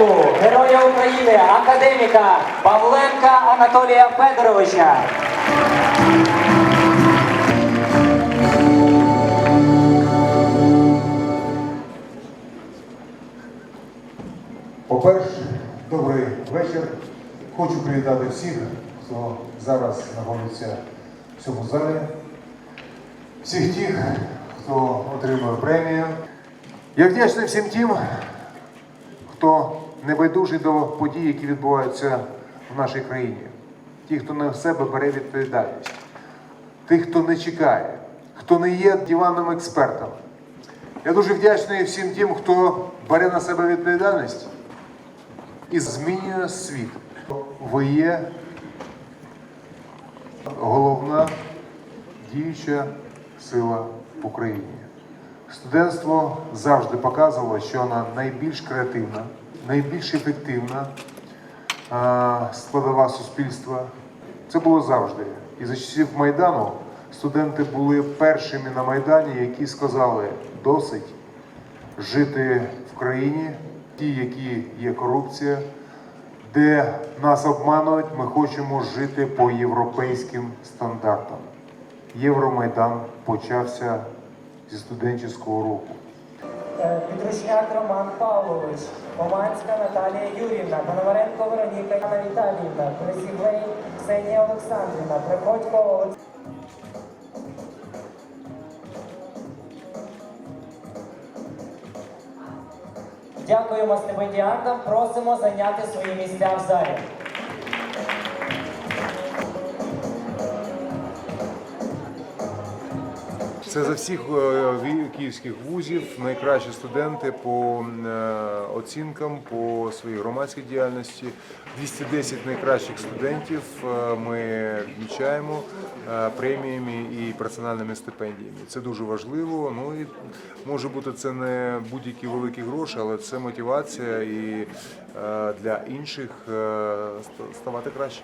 Героя України, академіка Павленка Анатолія Федоровича. По-перше, добрий вечір. Хочу привітати всіх, хто зараз знаходиться в цьому залі, всіх тих, хто отримує премію. Я вдячний всім тим, хто небайдужий до подій, які відбуваються в нашій країні. Ті, хто на себе бере відповідальність, тих, хто не чекає, хто не є диванним експертом. Я дуже вдячний всім тим, хто бере на себе відповідальність і змінює світ. Ви є головна діюча сила в Україні. Студентство завжди показувало, що вона найбільш креативна, найбільш ефективна складова суспільства. Це було завжди. І за часів Майдану студенти були першими на Майдані, які сказали досить жити в країні, ті, які є корупція, де нас обманують, ми хочемо жити по європейським стандартам. Євромайдан почався зі студентського руху. Е, Підручняк Роман Павлович, Поманська Наталія Юрівна, Пономаренко Вероніка Анна Віталіївна, Кресіглей Ксенія Олександрівна, Приходько Олександр. Дякуємо стипендіантам, просимо зайняти свої місця в залі. Це за всіх е, київських вузів найкращі студенти по е, оцінкам, по своїй громадській діяльності. 210 найкращих студентів е, ми відмічаємо преміями і персональними стипендіями. Це дуже важливо. Ну і може бути це не будь-які великі гроші, але це мотивація і для інших ставати краще.